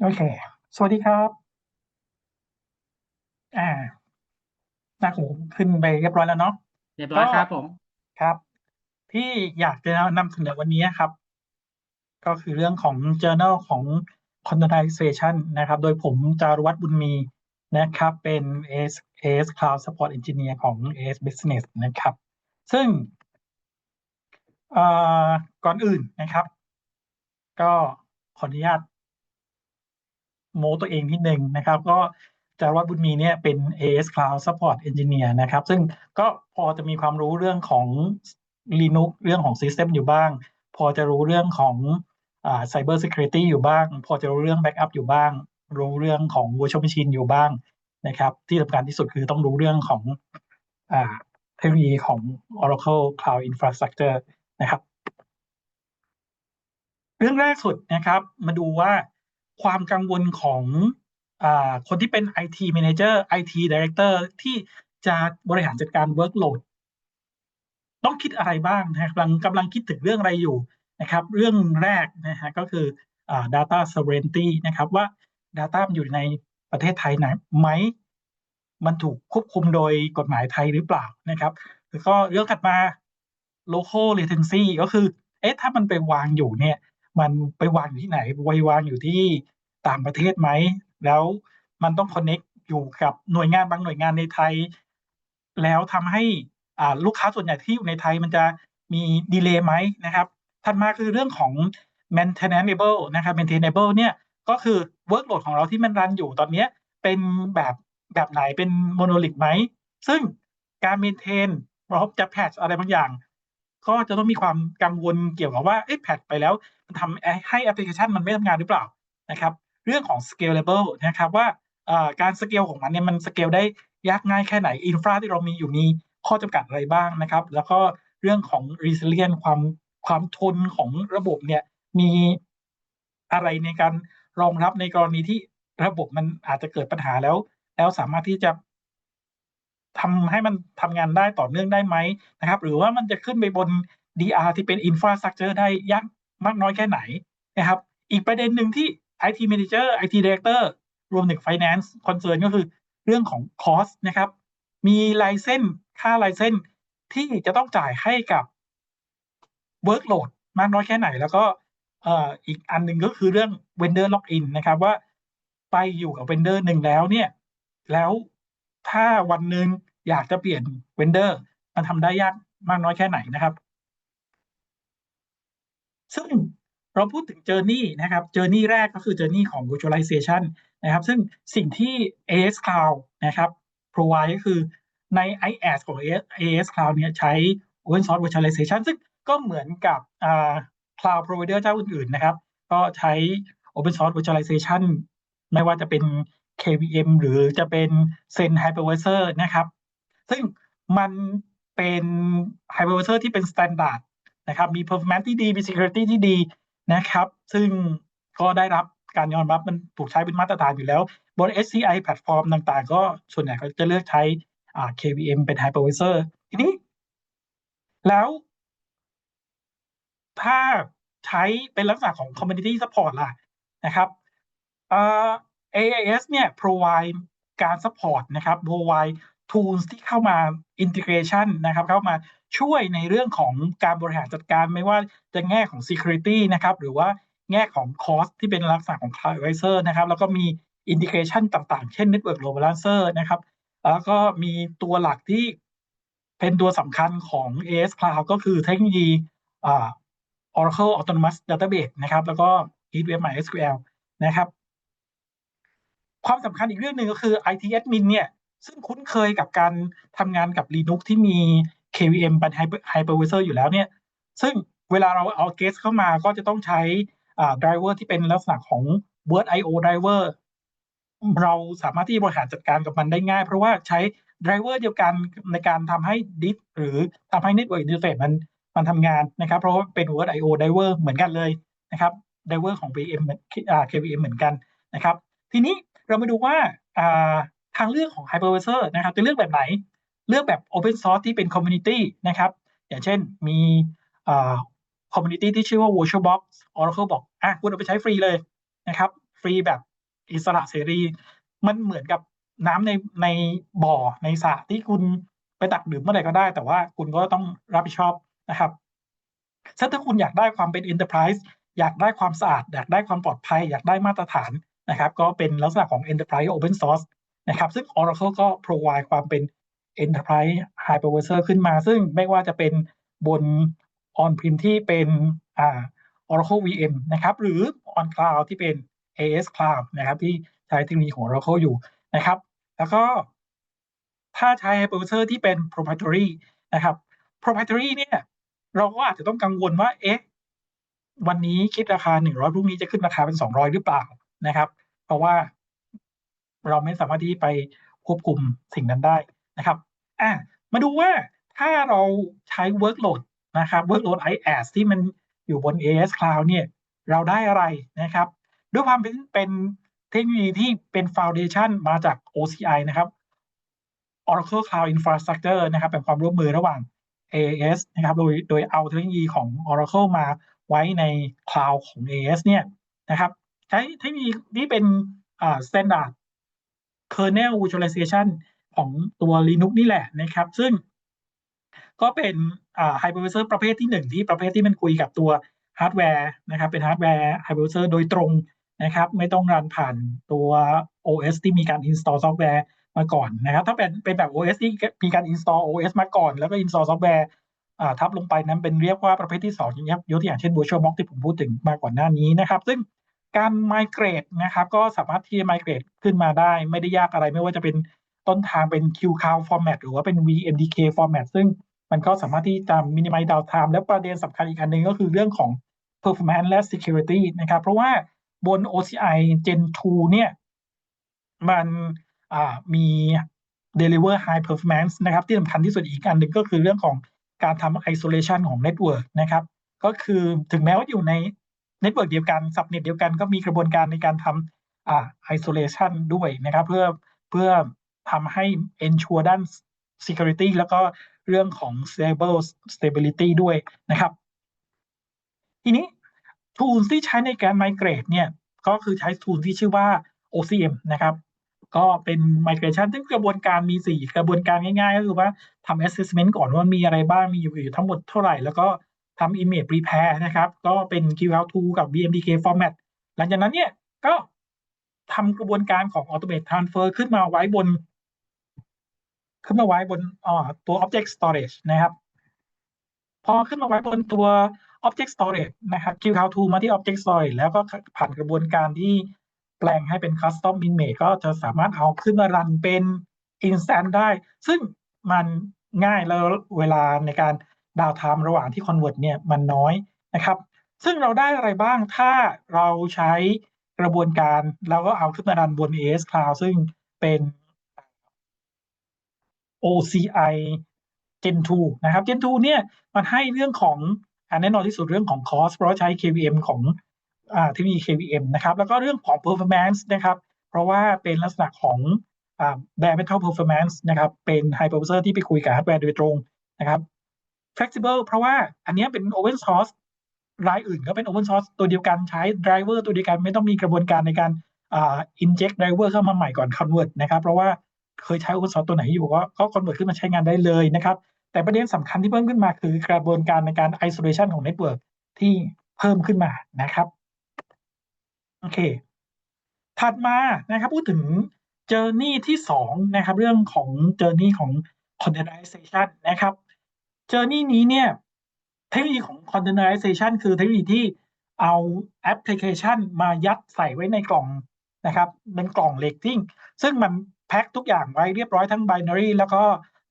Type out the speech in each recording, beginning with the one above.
โอเค สวัสดีครับ อ่าหน้าหูขึ้นไปเรียบร้อยแล้วเนาะ เรียบร้อยครับผม ครับ ที่อยากจะนำเสนอวันนี้ครับ ก็คือเรื่องของ journal ของ containerization นะครับ โดยผมจารุวัฒน์บุญมีนะครับ เป็น AS AS Cloud Support Engineer ของ AS Business นะครับ ซึ่งเอ่อก่อนอื่นนะครับ ก็ขออนุญาต โม้ตัวเองนิดนึงนะครับ ก็จารวัฒน์บุญมีเนี่ยเป็น AS Cloud Support Engineer นะครับ ซึ่งก็พอจะมีความรู้เรื่องของ Linux เรื่องของ System อยู่บ้าง พอจะรู้เรื่องของอ่า Cyber Security อยู่บ้าง พอจะรู้เรื่อง Backup อยู่บ้าง รู้เรื่องของ Virtual Machine อยู่บ้างนะครับ ที่สำคัญที่สุดคือต้องรู้เรื่องของอ่าเทคโนโลยีของ Oracle Cloud Infrastructure นะครับ เรื่องแรกสุดนะครับ มาดูว่า ความกังวลของอคนที่เป็น IT Manager IT Director ที่จะบริหารจัดการ Workload ต้องคิดอะไรบ้างนะกำลังกำลังคิดถึงเรื่องอะไรอยู่นะครับ เรื่องแรกนะฮะก็คืออ data sovereignty นะครับว่า Data มันอยู่ในประเทศไทยไหนไหม มันถูกควบคุมโดยกฎหมายไทยหรือเปล่านะครับ แล้วก็เรื่องถัดมา local latency ก็คือ เอ๊ะ ถ้ามันไปวางอยู่เนี่ย มันไปวางอยู่ที่ไหนไปวางอยู่ที่ต่างประเทศไหม แล้วมันต้อง connect อยู่กับหน่วยงานบางหน่วยงานในไทย แล้วทำให้อ่าลูกค้าส่วนใหญ่ที่อยู่ในไทยมันจะมีดีเลย์ไหมนะครับถัดมาคือเรื่องของ maintainable นะครับ maintainable เนี่ยก็คือ workload ของเราที่มันรันอยู่ตอนนี้เป็นแบบแบบไหนเป็น monolith ไหม ซึ่งการ maintain เราจะแพทช์อะไรบางอย่าง ก็จะต้องมีความกังวลเกี่ยวกับว่าเอ๊ะแพทไปแล้ว มันทำให้แอปพลิเคชันมันไม่ทำงานหรือเปล่านะครับ เรื่องของ scalable นะครับว่าการ scale ของมันเนี่ยมัน scale ได้ยากง่ายแค่ไหน infra ที่เรามีอยู่มีข้อจำกัดอะไรบ้างนะครับ แล้วก็เรื่องของ resilient ความความทนของระบบเนี่ยมีอะไรในการรองรับในกรณีที่ระบบมันอาจจะเกิดปัญหาแล้ว แล้วสามารถที่จะ ทำให้มันทำงานได้ต่อเนื่องได้ไหมนะครับ หรือว่ามันจะขึ้นไปบน DR ที่เป็น infrastructure ได้ยากมากน้อยแค่ไหนนะครับ อีกประเด็นหนึ่งที่ IT Manager IT Director รวมถึง Finance Concern ก็คือเรื่องของ cost นะครับ มีไลเซนค่าไลเซนที่จะต้องจ่ายให้กับ workload มากน้อยแค่ไหน แล้วก็อีกอันหนึ่งก็คือเรื่อง vendor login นะครับว่าไปอยู่กับ vendor หนึ่งแล้วเนี่ย แล้ว ถ้าวันหนึ่งอยากจะเปลี่ยน vendor มันทำได้ยากมากน้อยแค่ไหนนะครับ ซึ่งเราพูดถึง journey นะครับ journey แรกก็คือ journey ของ virtualization นะครับ ซึ่งสิ่งที่ AS Cloud นะครับ provide ก็คือใน IaaS ของ AS Cloud เนี่ยใช้ open source virtualization ซึ่งก็เหมือนกับอ่า cloud provider เจ้าอื่นๆนะครับ ก็ใช้ open source virtualization ไม่ว่าจะเป็น KVM หรือจะเป็น Zen Hypervisor นะครับ ซึ่งมันเป็น Hypervisor ที่เป็น standard นะครับ มี performance ที่ดี มี security ที่ดีนะครับ ซึ่งก็ได้รับการยอมรับมันถูกใช้เป็นมาตรฐานอยู่แล้ว บน HCI แพลตฟอร์มต่างๆ ก็ส่วนใหญ่เขาจะเลือกใช้ KVM เป็น Hypervisor ทีนี้ แล้วถ้าใช้เป็นลักษณะของ community support ล่ะนะครับ AAS เนี่ย provide การ support นะครับ provide tools ที่เข้ามา integration นะครับเข้ามาช่วยในเรื่องของการบริหารจัดการไม่ว่าจะแง่ของ security นะครับหรือว่าแง่ของ cost ที่เป็นลักษณะของ cloud advisor นะครับแล้วก็มี integration ต่างๆ เช่น network load balancer นะครับแล้วก็มีตัวหลักที่เป็นตัวสำคัญของ AS Cloud ก็คือเทคโนโลยีอ่า Oracle Autonomous Database นะครับ แล้วก็ EWM MySQL นะครับ ความสำคัญอีกเรื่องหนึ่งก็คือ IT Admin เนี่ย ซึ่งคุ้นเคยกับการทำงานกับ Linux ที่มี KVM เป็น Hypervisor อยู่แล้วเนี่ย ซึ่งเวลาเราเอา guest เข้ามาก็จะต้องใช้อ่า driver ที่เป็นลักษณะของ Word IO driver เราสามารถที่จะบริหารจัดการกับมันได้ง่าย เพราะว่าใช้ driver เดียวกันในการทำให้ disk หรือทำให้ network interface มันมันทำงานนะครับ เพราะว่าเป็น Word IO driver เหมือนกันเลยนะครับ driver ของ VM เหมือนอ่า KVM เหมือนกันนะครับ ทีนี้เรามาดูว่าทางเลือกของ Hypervisor นะครับจะเลือกแบบไหน เลือกแบบ Open Source ที่เป็น Community นะครับ อย่างเช่นมีอ่า Community ที่ชื่อว่า VirtualBox Oracle บอกอะคุณเอาไปใช้ฟรีเลยนะครับ ฟรีแบบอิสระเสรี มันเหมือนกับน้ำในในบ่อในสระที่คุณไปตักดื่มเมื่อไหร่ก็ได้ แต่ว่าคุณก็ต้องรับผิดชอบนะครับซึ่ถ้าคุณอยากได้ความเป็น enterprise อยากได้ความสะอาด อยากได้ความปลอดภัย อยากได้มาตรฐาน นะครับก็เป็นลักษณะของ enterprise open source นะครับซึ่ง Oracle ก็ provide ความเป็น enterprise hypervisor ขึ้นมา ซึ่งไม่ว่าจะเป็นบน on prem ที่เป็นอ่า Oracle VM นะครับหรือ on cloud ที่เป็น AS Cloud นะครับที่ใช้เทคโนโลยีของ Oracle อยู่นะครับ แล้วก็ถ้าใช้ hypervisor ที่เป็น proprietary นะครับ proprietary เนี่ยเราก็อาจจะต้องกังวลว่าเอ๊ะวันนี้คิดราคา 100พรุ่งนี้จะขึ้นราคาเป็น 200 หรือเปล่า นะครับ เพราะว่าเราไม่สามารถที่ไปควบคุมสิ่งนั้นได้นะครับอะมาดูว่าถ้าเราใช้ workload นะครับ workload IaaS ที่มันอยู่บน AS Cloud เนี่ยเราได้อะไรนะครับ ด้วยความเป็นเป็นเทคโนโลยีที่เป็น foundation มาจาก OCI นะครับ Oracle Cloud Infrastructure นะครับเป็นความร่วมมือระหว่าง AS นะครับโดยโดยเอาเทคโนโลยีของ Oracle มาไว้ใน Cloud ของ AS เนี่ยนะครับ ใช้เทคโนโลยีที่เป็นอ่า standard kernel virtualization ของตัว Linux นี่แหละนะครับ ซึ่งก็เป็นอ่า hypervisor ประเภทที่หนึ่งที่ประเภทที่มันคุยกับตัวฮาร์ดแวร์นะครับ เป็นฮาร์ดแวร์ hypervisor โดยตรงนะครับ ไม่ต้องรันผ่านตัว OS ที่มีการ install ซอฟต์แวร์มาก่อนนะครับ ถ้าเป็นเป็นแบบ OS ที่มีการ install OS มาก่อน แล้วก็ install ซอฟต์แวร์อ่าทับลงไปนั้นเป็นเรียกว่าประเภทที่2อย่างยกตัวอย่างเช่น VirtualBox ที่ผมพูดถึงมาก่อนหน้านี้นะครับ ซึ่ง การ migrate นะครับก็สามารถที่จะ migrate ขึ้นมาได้ ไม่ได้ยากอะไรไม่ว่าจะเป็นต้นทางเป็น QCloud format หรือว่าเป็น VMDK format ซึ่งมันก็สามารถที่จะ minimize downtime และประเด็นสำคัญอีกอันหนึ่งก็คือเรื่องของ performance และ security นะครับ เพราะว่าบน OCI Gen 2 เนี่ย มันมี deliver high performance นะครับ ที่สำคัญที่สุดอีกอันหนึ่งก็คือเรื่องของการทำ isolation ของ network นะครับ ก็คือถึงแม้ว่าอยู่ใน network เดียวกัน subnet เดียวกันก็มีกระบวนการในการทำอ่า isolation ด้วยนะครับ เพื่อเพื่อทำให้ ensure ด้าน security แล้วก็เรื่องของ stable stability ด้วยนะครับ ทีนี้ tools ที่ใช้ในการ migrate เนี่ย ก็คือใช้ tool ที่ชื่อว่า OCM นะครับ ก็เป็น migration ซึ่งกระบวนการมี 4 กระบวนการง่ายๆ ก็คือว่าทำ assessment ก่อนว่ามีอะไรบ้าง มีอยู่ทั้งหมดเท่าไหร่ แล้วก็ ทำ image prepare นะครับ ก็เป็น QL2 กับ VMDK format หลังจากนั้นเนี่ยก็ทำกระบวนการของ automate transfer ขึ้นมาไว้บน ขึ้นมาไว้บนตัว object storage นะครับ พอขึ้นมาไว้บนตัว object storage นะครับ QL2 มาที่ object storage แล้วก็ผ่านกระบวนการที่แปลงให้เป็น custom image ก็จะสามารถเอาขึ้นมารันเป็น instance ได้ ซึ่งมันง่ายแล้วเวลาในการ ดาวไทม์ระหว่างที่ convert เนี่ยมันน้อยนะครับ ซึ่งเราได้อะไรบ้างถ้าเราใช้กระบวนการแล้วก็เอาขึ้นมารันบน AS Cloud ซึ่งเป็น OCI Gen 2 นะครับ Gen 2 เนี่ยมันให้เรื่องของอันแน่นอนที่สุดเรื่องของ cost เพราะใช้ KVM ของอ่าที่มี KVM นะครับ แล้วก็เรื่องของ performance นะครับ เพราะว่าเป็นลักษณะของอ่า bare metal performance นะครับ เป็น hypervisor ที่ไปคุยกับฮาร์ดแวร์โดยตรงนะครับ flexible เพราะว่าอันนี้เป็น open source รายอื่นก็เป็น open source ตัวเดียวกันใช้ driver ตัวเดียวกันไม่ต้องมีกระบวนการในการอ่า inject driver เข้ามาใหม่ก่อน convert นะครับ เพราะว่าเคยใช้ open source ตัวไหนอยู่ก็ก็ convert ขึ้นมาใช้งานได้เลยนะครับ แต่ประเด็นสำคัญที่เพิ่มขึ้นมาคือกระบวนการในการ isolation ของ network ที่เพิ่มขึ้นมานะครับโอเค ถัดมานะครับพูดถึง journey ที่2นะครับเรื่องของ journey ของ containerization นะครับ journey นี้เนี่ยเทคโนโลยีของ containerization คือเทคโนโลยีที่เอาแอปพลิเคชันมายัดใส่ไว้ในกล่องนะครับเป็นกล่องเล็กทิ้งซึ่งมันแพ็คทุกอย่างไว้เรียบร้อยทั้ง binary แล้วก็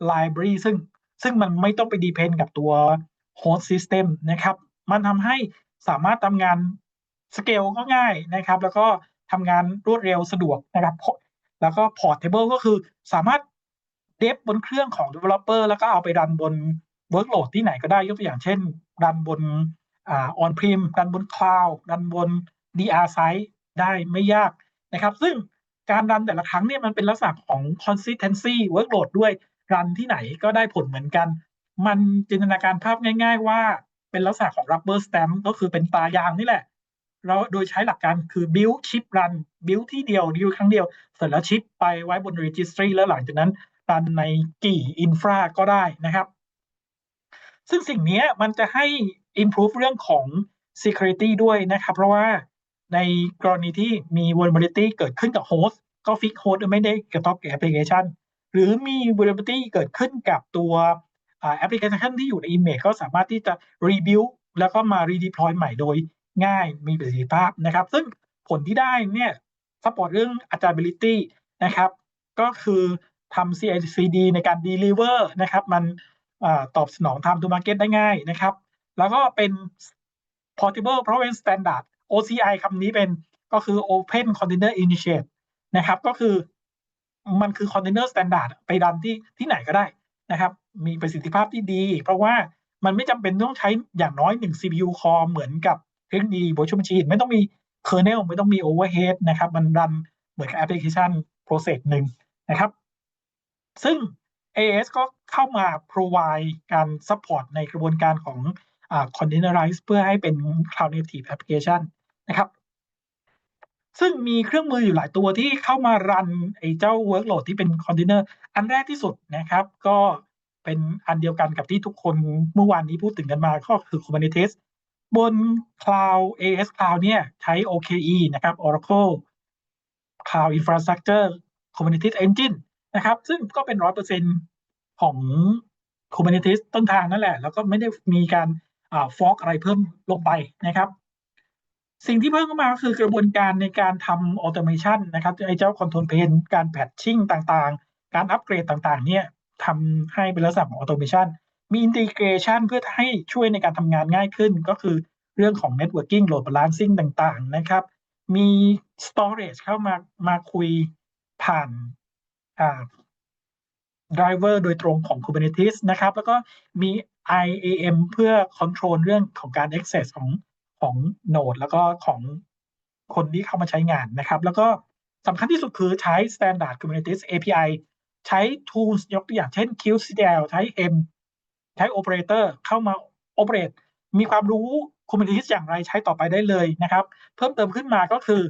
library ซึ่งซึ่งมันไม่ต้องไป depend กับตัว host system นะครับ มันทำให้สามารถทำงานสเกลก็ง่ายนะครับ แล้วก็ทำงานรวดเร็วสะดวกนะครับแล้วก็ portable ก็คือสามารถเดฟบนเครื่องของ developer แล้วก็เอาไปรันบน workload ที่ไหนก็ได้ยกตัวอย่างเช่น รันบนอ่า on prem รันบน cloud รันบน DR site ได้ไม่ยากนะครับ ซึ่งการรันแต่ละครั้งเนี่ยมันเป็นลักษณะของ consistency workload ด้วยรันที่ไหนก็ได้ผลเหมือนกัน มันจินตนาการภาพง่าย ๆ ว่าเป็นลักษณะของ rubber stamp ก็คือเป็นตายางนี่แหละ เราโดยใช้หลักการคือ build chip run build ที่เดียว build ครั้งเดียว เสร็จแล้วชิปไปไว้บน registry แล้วหลังจากนั้นรันในกี่ infra ก็ได้นะครับ ซึ่งสิ่งนี้มันจะให้ improve เรื่องของ security ด้วยนะครับ เพราะว่าในกรณีที่มี vulnerability เกิดขึ้นกับ host ก็ fix host ไม่ได้กระทบกับ application หรือมี vulnerability เกิดขึ้นกับตัวแอปพลิเคชันที่อยู่ใน image ก็สามารถที่จะ rebuild แล้วก็มา redeploy ใหม่โดยง่ายมีประสิทธิภาพนะครับ ซึ่งผลที่ได้เนี่ย support เรื่อง adaptability นะครับ ก็คือทำ CI/CD ในการ deliver นะครับ มัน ตอบสนอง time to market ได้ง่ายนะครับ แล้วก็เป็น portable เพราะเป็น standard OCI คำนี้เป็นก็คือ Open Container Initiate นะครับ ก็คือมันคือ Container Standard ไปดันที่ที่ไหนก็ได้นะครับ มีประสิทธิภาพที่ดี เพราะว่ามันไม่จำเป็นต้องใช้อย่างน้อย 1 CPU core เหมือนกับเทคโนโลยี virtual machine ไม่ต้องมี kernel ไม่ต้องมี overhead นะครับ มันรันเหมือนกับแอปพลิเคชัน process หนึ่งนะครับ ซึ่ง AS ก็เข้ามา provide การ support ในกระบวนการของ containerize เพื่อให้เป็น cloud native application นะครับ ซึ่งมีเครื่องมืออยู่หลายตัวที่เข้ามารันไอ้เจ้า workload ที่เป็น container อันแรกที่สุดนะครับ ก็เป็นอันเดียวกันกับที่ทุกคนเมื่อวานนี้พูดถึงกันมาก็คือ Kubernetes บน Cloud AS Cloud เนี่ยใช้ OKE นะครับ Oracle Cloud Infrastructure Kubernetes Engine นะครับ ซึ่งก็เป็น100%ของ Kubernetes ต้นทางนั่นแหละ แล้วก็ไม่ได้มีการฟอกอะไรเพิ่มลงไปนะครับ สิ่งที่เพิ่มเข้ามาก็คือกระบวนการในการทำออโตเมชันนะครับไอ้เจ้าคอนโทรลเพนการแพทชิ่งต่างๆ การอัปเกรดต่างๆ เนี่ยทำให้เป็นลักษณะของออโตเมชันมีอินทิเกรชันเพื่อให้ช่วยในการทำงานง่ายขึ้น ก็คือเรื่องของ Networking Load Balancing ต่างๆ นะครับ มี Storage เข้ามามาคุยผ่าน อ่า driver โดยตรงของ Kubernetes นะครับ แล้วก็มี IAM เพื่อ control เรื่องของการ access ของของ node แล้วก็ของคนที่เข้ามาใช้งานนะครับ แล้วก็สำคัญที่สุดคือใช้ standard Kubernetes API ใช้ tools ยกตัวอย่างเช่น QCDL ใช้ M ใช้ operator เข้ามา operate มีความรู้ Kubernetes อย่างไรใช้ต่อไปได้เลยนะครับ เพิ่มเติมขึ้นมาก็คือ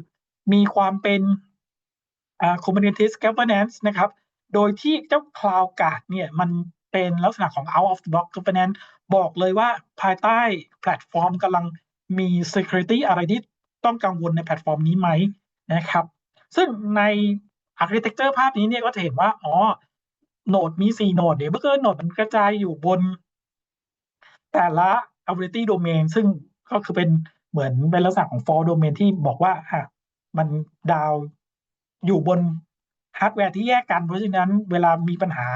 มีความเป็น Kubernetes governance นะครับ โดยที่เจ้า Cloud Guard เนี่ยมันเป็นลักษณะของ out of the box governance บอกเลยว่าภายใต้แพลตฟอร์มกำลังมี security อะไรที่ต้องกังวลในแพลตฟอร์มนี้ไหมนะครับ ซึ่งใน architecture ภาพนี้เนี่ยก็จะเห็นว่า อ๋อ โนดมี 4 โนด เดี๋ยวเมื่อโนดมันกระจายอยู่บน แต่ละ ability domain ซึ่งก็คือเป็นเหมือนเป็นลักษณะของ for domain ที่บอกว่าอะมันดาว อยู่บนฮาร์ดแวร์ที่แยกกัน เพราะฉะนั้นเวลามีปัญหา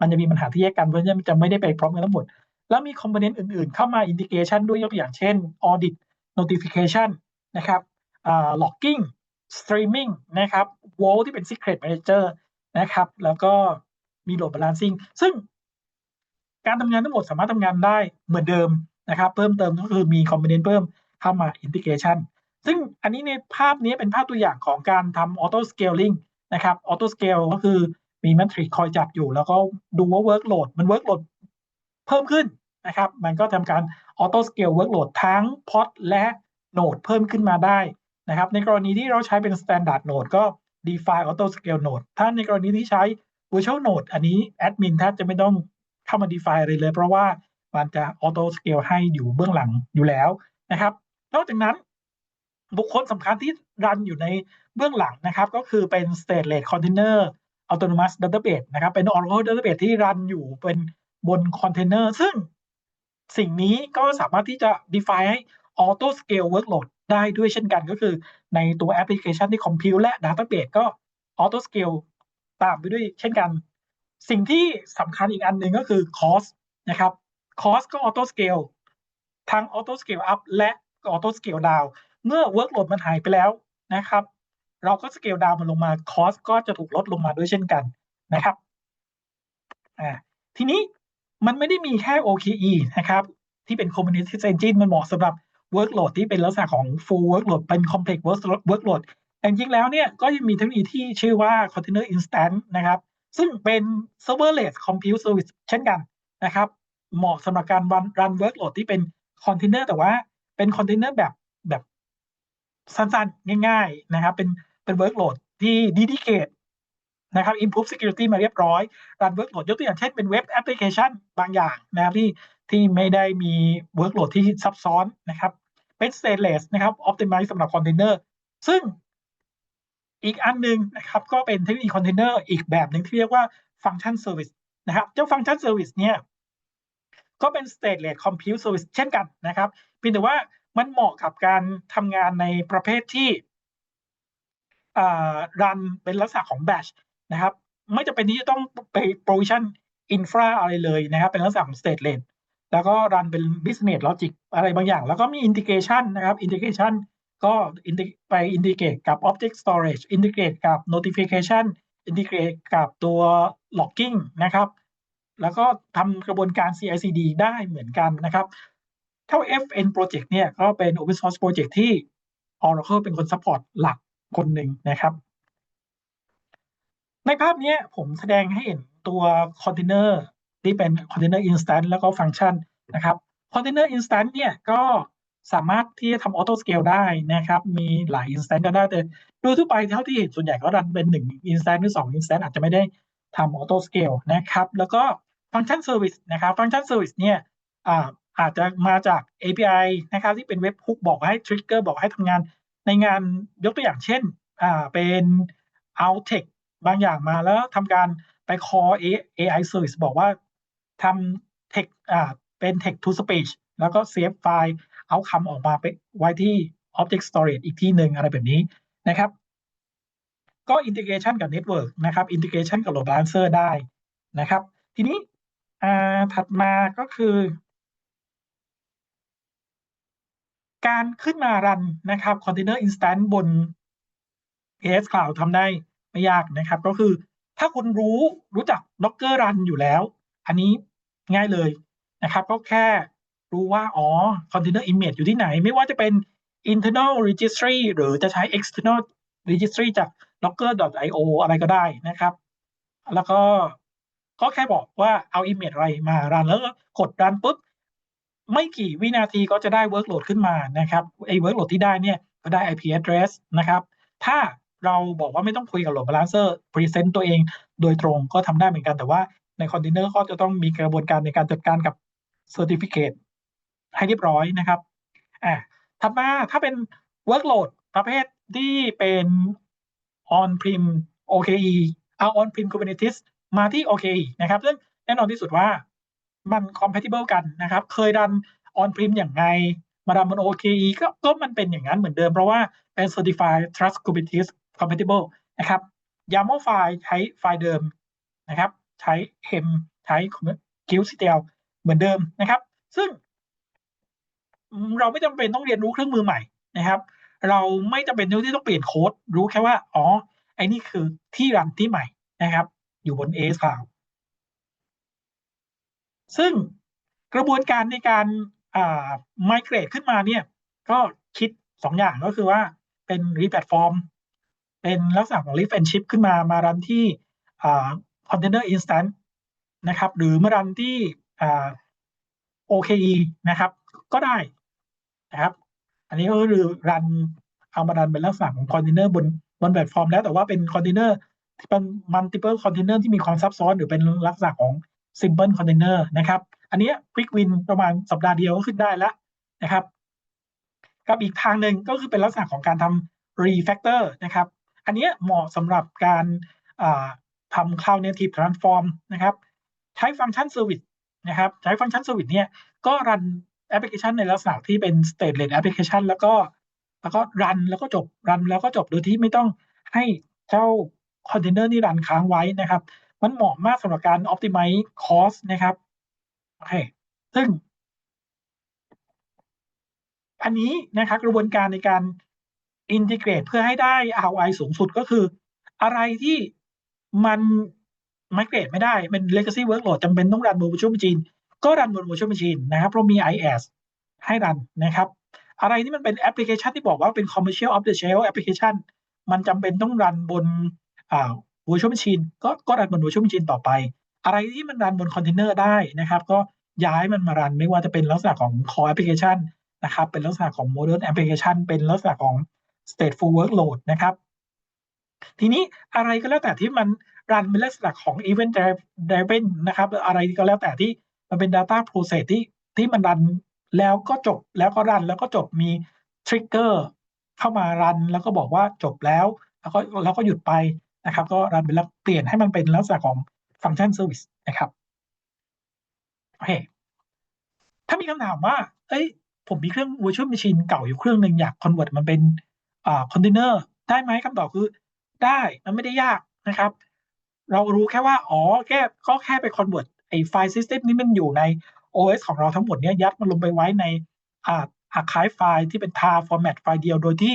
มันจะมีปัญหาที่แยกกัน เพราะฉะนั้นจะไม่ได้ไปพร้อมกันทั้งหมด แล้วมีคอมโพเนนต์อื่นๆ เข้ามาอินทิเกชันด้วยยกตัวอย่างเช่น audit notification นะครับอ่า logging streaming นะครับ vault ที่เป็น secret manager นะครับ แล้วก็มี load balancing ซึ่งการทำงานทั้งหมดสามารถทำงานได้เหมือนเดิมนะครับ เพิ่มเติมก็คือมีคอมโพเนนต์เพิ่มเข้ามาอินทิเกชัน ซึ่งอันนี้ในภาพนี้เป็นภาพตัวอย่างของการทำ auto scaling นะครับ auto scale ก็คือมีแมทริกคอยจับอยู่ แล้วก็ดูว่า workload มัน workload เพิ่มขึ้นนะครับ มันก็ทำการ auto scale workload ทั้ง pod และ node เพิ่มขึ้นมาได้นะครับ ในกรณีที่เราใช้เป็น standard node ก็ define auto scale node ถ้าในกรณีที่ใช้ virtual node อันนี้แอดมินแทบจะไม่ต้องเข้ามา define อะไรเลย เพราะว่ามันจะ auto scale ให้อยู่เบื้องหลังอยู่แล้วนะครับ นอกจากนั้น บุคคลสำคัญที่รันอยู่ในเบื้องหลังนะครับ ก็คือเป็น stateless container autonomous database นะครับ เป็น Oracle database ที่รันอยู่เป็นบนคอนเทนเนอร์ซึ่งสิ่งนี้ก็สามารถที่จะ define ให้ auto scale workload ได้ด้วยเช่นกันก็คือในตัวแอปพลิเคชันที่ compute และ database ก็ auto scale ตามไปด้วยเช่นกัน สิ่งที่สำคัญอีกอันหนึ่งก็คือ cost นะครับ cost ก็ auto scale ทั้ง auto scale up และ auto scale down เมื่อ workload มันหายไปแล้วนะครับ เราก็ scale down มันลงมา cost ก็จะถูกลดลงมาด้วยเช่นกันนะครับอ่าทีนี้มันไม่ได้มีแค่ OKE นะครับ ที่เป็น Kubernetes Engine มันเหมาะสำหรับ workload ที่เป็นลักษณะของ full workload เป็น complex workload แต่จริงๆแล้วเนี่ยก็ยังมีเทคโนโลยีที่ชื่อว่า container instance นะครับ ซึ่งเป็น serverless compute service เช่นกันนะครับ เหมาะสำหรับการ run workload ที่เป็น container แต่ว่าเป็น container แบบ สั้นๆ ง่าย ๆ นะครับ เป็นเป็น workload ที่ dedicate นะครับ improve security มาเรียบร้อยรัน workload ยกตัวอย่างเช่นเป็นเว็บแอปพลิเคชันบางอย่างนะครับที่ที่ไม่ได้มี workload ที่ซับซ้อนนะครับ เป็น stateless นะครับ optimize สำหรับคอนเทนเนอร์ ซึ่งอีกอันหนึ่งนะครับก็เป็นเทคโนโลยีคอนเทนเนอร์อีกแบบหนึ่งที่เรียกว่าฟังก์ชันเซอร์วิสนะครับ เจ้าฟังก์ชันเซอร์วิสเนี่ยก็เป็น stateless compute service เช่นกันนะครับเพียงแต่ว่า มันเหมาะกับการทำงานในประเภทที่รันเป็นลักษณะของ batch นะครับ ไม่จำเป็นที่จะต้องไป provision infra อะไรเลยนะครับ เป็นลักษณะของ stateless แล้วก็รันเป็น business logic อะไรบางอย่าง แล้วก็มี integration นะครับ integration ก็ไป integrate กับ object storage integrate กับ notification integrate กับตัว logging นะครับ แล้วก็ทำกระบวนการ CI/CD ได้เหมือนกันนะครับ เท่า FN project เนี่ยก็เป็น open source project ที่ Oracle เป็นคน support หลักคนหนึ่งนะครับ ในภาพนี้ผมแสดงให้เห็นตัวคอนเทนเนอร์ที่เป็นคอนเทนเนอร์ instance แล้วก็ฟังก์ชันนะครับคอนเทนเนอร์ instance เนี่ยก็สามารถที่จะทำออโต้สเกลได้นะครับ มีหลาย instance ก็ได้แต่โดยทั่วไปเท่าที่เห็นส่วนใหญ่ก็รันเป็น1 instance หรือ2 instance อาจจะไม่ได้ทำออโต้สเกลนะครับ แล้วก็ฟังก์ชันเซอร์วิสนะครับฟังก์ชันเซอร์วิสเนี่ย อาจจะมาจาก API นะครับ ที่เป็นเว็บฮุกบอกให้ trigger บอกให้ทำงานในงานยกตัวอย่างเช่นเป็นเอาเทคบางอย่างมาแล้วทำการไป call AI service บอกว่าทำ text อ่าเป็น text to speech แล้วก็ save ไฟล์เอาคำออกมาไปไว้ที่ object storage อีกที่หนึ่งอะไรแบบนี้นะครับ ก็ integration กับ network นะครับ integration กับ load balancer ได้นะครับ ทีนี้ถัดมาก็คือ การขึ้นมารันนะครับ container instance บน AS Cloud ทำได้ไม่ยากนะครับ ก็คือถ้าคุณรู้รู้จัก Docker Run อยู่แล้ว อันนี้ง่ายเลยนะครับ ก็แค่รู้ว่า อ๋อ container image อยู่ที่ไหน ไม่ว่าจะเป็น internal registry หรือจะใช้ external registry จาก docker.io อะไรก็ได้นะครับ แล้วก็ก็แค่บอกว่าเอา image อะไรมารันแล้วกดรันปุ๊บ ไม่กี่วินาทีก็จะได้ workload ขึ้นมานะครับไอ้ workload ที่ได้เนี่ยก็ได้ IP address นะครับถ้าเราบอกว่าไม่ต้องคุยกับ load balancer present ตัวเองโดยตรงก็ทำได้เหมือนกันแต่ว่าในคอนเทนเนอร์ก็จะต้องมีกระบวนการในการจัดการกับ certificate ให้เรียบร้อยนะครับอ่าถัดมาถ้าเป็น workload ประเภทที่เป็น on prem OKE เอา on prem Kubernetes มาที่ OKE นะครับซึ่งแน่นอนที่สุดว่า มัน compatible กันนะครับ เคยรัน on prem อย่างไง มารันบน OKE ก็ก็มันเป็นอย่างนั้นเหมือนเดิม เพราะว่าเป็น certified trust Kubernetes compatible นะครับ YAML ไฟล์ใช้ไฟล์เดิมนะครับ ใช้ hem ใช้ QCTL เหมือนเดิมนะครับ ซึ่ง เราไม่จำเป็นต้องเรียนรู้เครื่องมือใหม่นะครับ เราไม่จำเป็นที่ต้องเปลี่ยนโค้ดรู้แค่ว่า อ๋อไอ้นี่คือที่รันที่ใหม่นะครับ อยู่บน AS Cloud ซึ่งกระบวนการในการอ่า migrate ขึ้นมาเนี่ยก็คิดสองอย่างก็คือว่าเป็น replatform เป็นลักษณะของ lift and shift ขึ้นมามารันที่อ่า container instance นะครับ หรือมารันที่อ่า OKE นะครับ ก็ได้นะครับ อันนี้ก็คือรันเอามารันเป็นลักษณะของคอนเทนเนอร์บนบนแพลตฟอร์มแล้วแต่ว่าเป็นคอนเทนเนอร์ที่เป็น multiple container ที่มีความซับซ้อนหรือเป็นลักษณะของ simple container นะครับ อันนี้ quick win ประมาณสัปดาห์เดียวก็ขึ้นได้แล้วนะครับ กับอีกทางหนึ่งก็คือเป็นลักษณะของการทำ refactor นะครับ อันนี้เหมาะสำหรับการทำ cloud native transform นะครับ ใช้ฟังก์ชัน service นะครับ ใช้ฟังก์ชัน service เนี่ยก็รันแอปพลิเคชันในลักษณะที่เป็น stateless application แล้วก็แล้วก็รันแล้วก็จบรันแล้วก็จบโดยที่ไม่ต้องให้เจ้าคอนเทนเนอร์นี่รันค้างไว้นะครับ มันเหมาะมากสำหรับการ optimize cost นะครับโอเคซึ่ง อันนี้นะครับกระบวนการในการอินทิเกรตเพื่อให้ได้ ROI สูงสุดก็คือ อะไรที่มันไมเกรดไม่ได้เป็น legacy workload จำเป็นต้องรันบน virtual machine ก็รันบน virtual machine นะครับเพราะมี IaaS ให้รันนะครับ อะไรที่มันเป็นแอปพลิเคชันที่บอกว่าเป็น commercial off the shelf application มันจำเป็นต้องรันบนอ่า virtual machine ก็ก็รันบน virtual machine ต่อไป อะไรที่มันรันบนคอนเทนเนอร์ได้นะครับ ก็ย้ายมันมารันไม่ว่าจะเป็นลักษณะของ core application นะครับ เป็นลักษณะของ modern application เป็นลักษณะของ stateful workload นะครับ ทีนี้อะไรก็แล้วแต่ที่มันรันเป็นลักษณะของ event driven นะครับ อะไรก็แล้วแต่ที่มันเป็น data process ที่ที่มันรันแล้วก็จบแล้วก็รันแล้วก็จบมี trigger เข้ามารันแล้วก็บอกว่าจบแล้ว แล้วก็แล้วก็หยุดไป นะครับ ก็รันเป็นแล้วเปลี่ยนให้มันเป็นลักษณะของฟังก์ชันเซอร์วิสนะครับโอเคถ้ามีคำถามว่า เอ้ย ผมมีเครื่อง virtual machine เก่าอยู่เครื่องหนึ่งอยาก convert มันเป็นอ่าคอนเทนเนอร์ได้ไหมคำตอบคือ ได้ มันไม่ได้ยากนะครับ เรารู้แค่ว่า อ๋อ แค่ก็แค่ไป convert ไอ้ไฟล์ system นี้มันอยู่ใน OS ของเราทั้งหมดเนี้ยยัดมันลงไปไว้ในอ่า archive ไฟล์ที่เป็น tar format ไฟล์เดียว โดยที่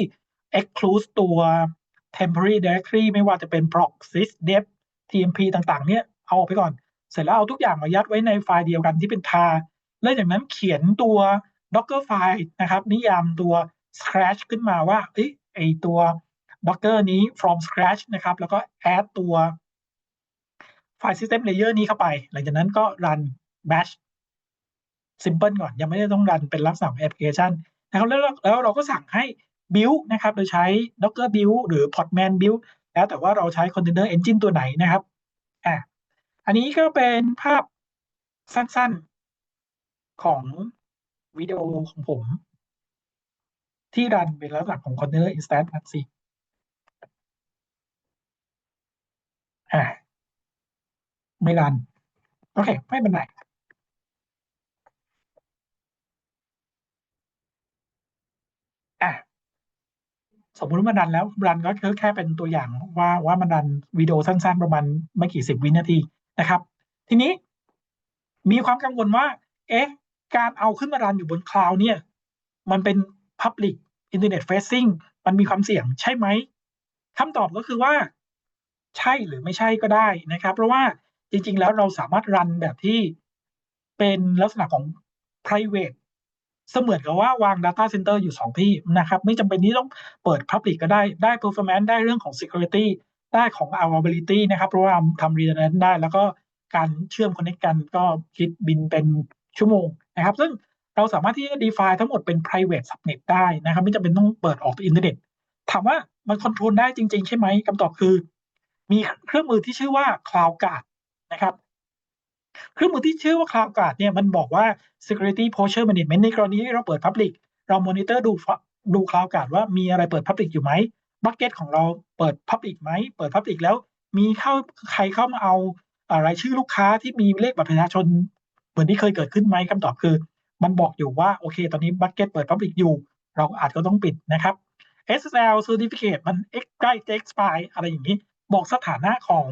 exclude ตัว temporary directory ไม่ว่าจะเป็น proc sys def tmp ต่างๆ เนี่ยเอาออกไปก่อน เสร็จแล้วเอาทุกอย่างมายัดไว้ในไฟล์เดียวกันที่เป็น tar แล้วจากนั้นเขียนตัว docker ไฟล์นะครับ นิยามตัว scratch ขึ้นมาว่าเอ้ยไอตัว docker นี้ from scratch นะครับ แล้วก็ add ตัวไฟล์ system layer นี้เข้าไป หลังจากนั้นก็ run bash simple ก่อน ยังไม่ได้ต้องรันเป็นลักษณะแอปพลิเคชันนะครับแล้วแล้วเราก็สั่งให้ build นะครับโดยใช้ docker build หรือ podman build แล้วแต่ว่าเราใช้ container engine ตัวไหนนะครับอะอันนี้ก็เป็นภาพสั้นๆของวิดีโอของผม ที่รันเป็นลักษณะของ container instance นะสิอ่าไม่รัน โอเค ไม่เป็นไรอะ สมมติว่ามันรันแล้วรันก็คือแค่เป็นตัวอย่างว่าว่ามันรันวิดีโอสั้นๆ ประมาณไม่กี่สิบวินาทีนะครับ ทีนี้มีความกังวลว่า เอ๊ะ การเอาขึ้นมารันอยู่บนคลาวด์เนี่ย มันเป็น Public Internet Facing มันมีความเสี่ยงใช่ไหมคำตอบก็คือว่า ใช่หรือไม่ใช่ก็ได้นะครับ เพราะว่าจริง ๆ แล้วเราสามารถรันแบบที่เป็นลักษณะของ private เสมือนกับว่าวาง data center อยู่ 2 ที่นะครับ ไม่จำเป็นที่ต้องเปิด public ก็ได้ได้ performance ได้เรื่องของ security ได้ของ availability นะครับ เพราะว่าทำ redundant ได้ แล้วก็การเชื่อม connect กันก็คิดบินเป็นชั่วโมงนะครับ ซึ่งเราสามารถที่จะ define ทั้งหมดเป็น private subnet ได้นะครับ ไม่จำเป็นต้องเปิดออกอินเทอร์เน็ตถามว่ามันคอนโทรลได้จริง ๆ ใช่ไหมคำตอบคือ มีเครื่องมือที่ชื่อว่า cloud guard นะครับ เครื่องมือที่ชื่อว่า Cloud Guard เนี่ยมันบอกว่า security posture management ในกรณีที่เราเปิด public เรามอนิเตอร์ดูดู Cloud Guard ว่ามีอะไรเปิด public อยู่ไหมบัคเก็ตของเราเปิด public ไหมเปิด public แล้วมีเข้าใครเข้ามาเอารายชื่อลูกค้าที่มีเลขบัตรประชาชน เหมือนที่เคยเกิดขึ้นไหมคำตอบคือ มันบอกอยู่ว่า โอเค ตอนนี้บัคเก็ตเปิด public อยู่ เราอาจจะต้องปิดนะครับ SSL certificate มันใกล้ expire อะไรอย่างนี้ บอกสถานะของ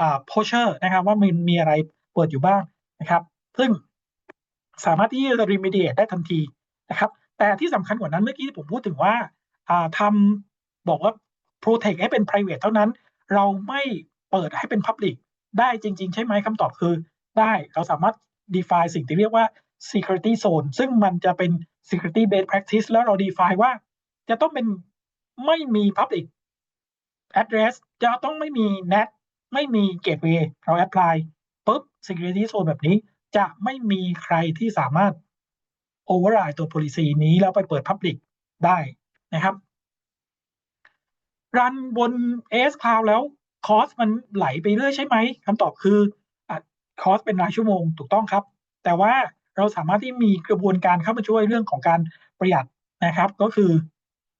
อ่า posture นะครับว่ามันมีอะไร ปิดอยู่บ้างนะครับ ซึ่งสามารถที่จะ remediate ได้ทันทีนะครับ แต่ที่สำคัญกว่านั้นเมื่อกี้ที่ผมพูดถึงว่าทำบอกว่า protect ให้เป็น private เท่านั้น เราไม่เปิดให้เป็น public ได้จริง ๆ ใช่ไหมคำตอบคือได้เราสามารถ define สิ่งที่เรียกว่า security zone ซึ่งมันจะเป็น security based practice แล้วเรา define ว่าจะต้องเป็นไม่มี public address จะต้องไม่มี net ไม่มี gateway เรา apply ปุ๊บ security zone แบบนี้จะไม่มีใครที่สามารถ override ตัว policy นี้แล้วไปเปิด public ได้นะครับ รันบน AS Cloud แล้วคอสมันไหลไปเรื่อยใช่ไหมคำตอบคือคอสเป็นรายชั่วโมงถูกต้องครับ แต่ว่าเราสามารถที่มีกระบวนการเข้ามาช่วยเรื่องของการประหยัดนะครับ ก็คือ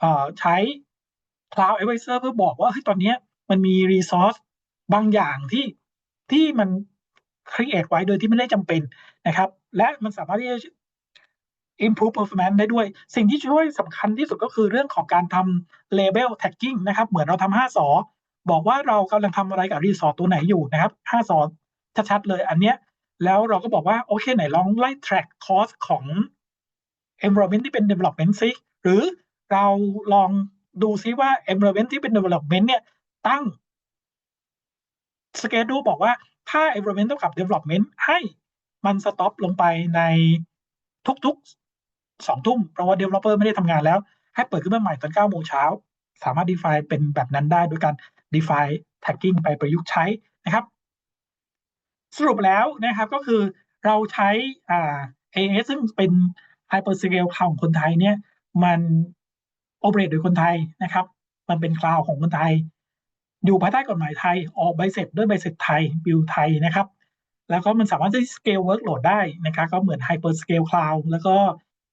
อใช้ Cloud Advisor เพื่อบอกว่าเฮ้ยตอนนี้มันมี resource บางอย่างที่ที่มัน create ไว้โดยที่ไม่ได้จำเป็นนะครับ และมันสามารถที่จะ improve performance ได้ด้วย สิ่งที่ช่วยสำคัญที่สุดก็คือเรื่องของการทำ label tagging นะครับ เหมือนเราทำ5สอบอกว่าเรากำลังทำอะไรกับรีสอร์ทตัวไหนอยู่นะครับ5สอชัดๆเลยอันเนี้ยแล้วเราก็บอกว่า โอเคไหนลองไล่ track cost ของ environment ที่เป็น development ซิหรือเราลองดูซิว่า environment ที่เป็น development เนี่ยตั้ง schedule บอกว่า ถ้า environment เท่ากับ development ให้มัน stop ลงไปในทุกๆสองทุ่มเพราะว่า developer ไม่ได้ทำงานแล้ว ให้เปิดขึ้นมาใหม่ตอนเก้าโมงเช้า สามารถ define เป็นแบบนั้นได้ด้วยการ define tagging ไปประยุกต์ใช้นะครับ สรุปแล้วนะครับก็คือเราใช้อ่า AS ซึ่งเป็น hyperscale cloud ของคนไทยเนี่ย มันโอเปเรตโดยคนไทยนะครับ มันเป็นคลาวของคนไทย อยู่ภายใต้กฎหมายไทย ออกใบเสร็จด้วยใบเสร็จไทยบิลไทยนะครับ แล้วก็มันสามารถที่ scale workload ได้นะครับก็เหมือน hyper scale cloud แล้วก็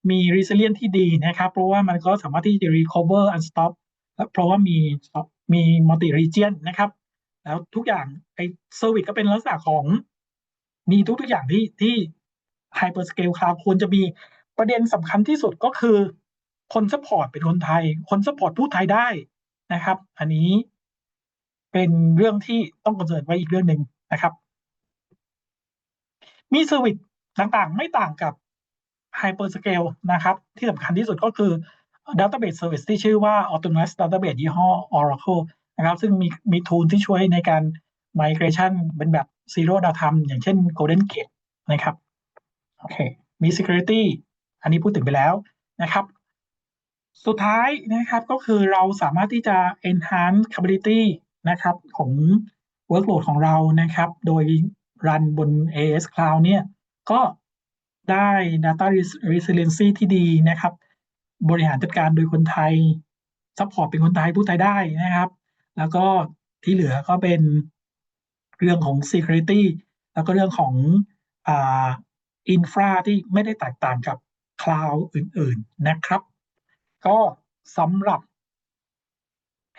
มี resilient ที่ดีนะครับ เพราะว่ามันก็สามารถที่จะ recover unstop เพราะว่ามีมี multi region นะครับ แล้วทุกอย่างไอ้ service ก็เป็นลักษณะของ มีทุกๆอย่างที่ที่ hyper scale cloud ควรจะมีประเด็นสำคัญที่สุดก็คือ คนซัพพอร์ตเป็นคนไทย คนซัพพอร์ตพูดไทยได้นะครับ อันนี้ เป็นเรื่องที่ต้องคอนเซิร์นไว้อีกเรื่องหนึ่งนะครับ มีเซอร์วิสต่างๆ ไม่ต่างกับ Hyperscale นะครับ ที่สำคัญที่สุดก็คือ Database Service ที่ชื่อว่า Autonomous Database ยี่ห้อ Oracle นะครับ ซึ่งมีมีทูลที่ช่วยในการ Migration เป็นแบบ Zero Downtime อย่างเช่น Golden Gate นะครับโอเคมี Security อันนี้พูดถึงไปแล้วนะครับ สุดท้ายนะครับก็คือเราสามารถที่จะ enhance capability นะครับของ workload ของเรานะครับ โดยรันบน AS Cloud เนี่ยก็ได้ data resiliency ที่ดีนะครับ บริหารจัดการโดยคนไทยซัพพอร์ตเป็นคนไทยพูดไทยได้นะครับ แล้วก็ที่เหลือก็เป็นเรื่องของ security แล้วก็เรื่องของอ่า infra ที่ไม่ได้แตกต่างกับ cloud อื่น ๆนะครับ ก็สำหรับ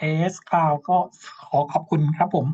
AS Cloud ก็ขอขอบคุณครับผม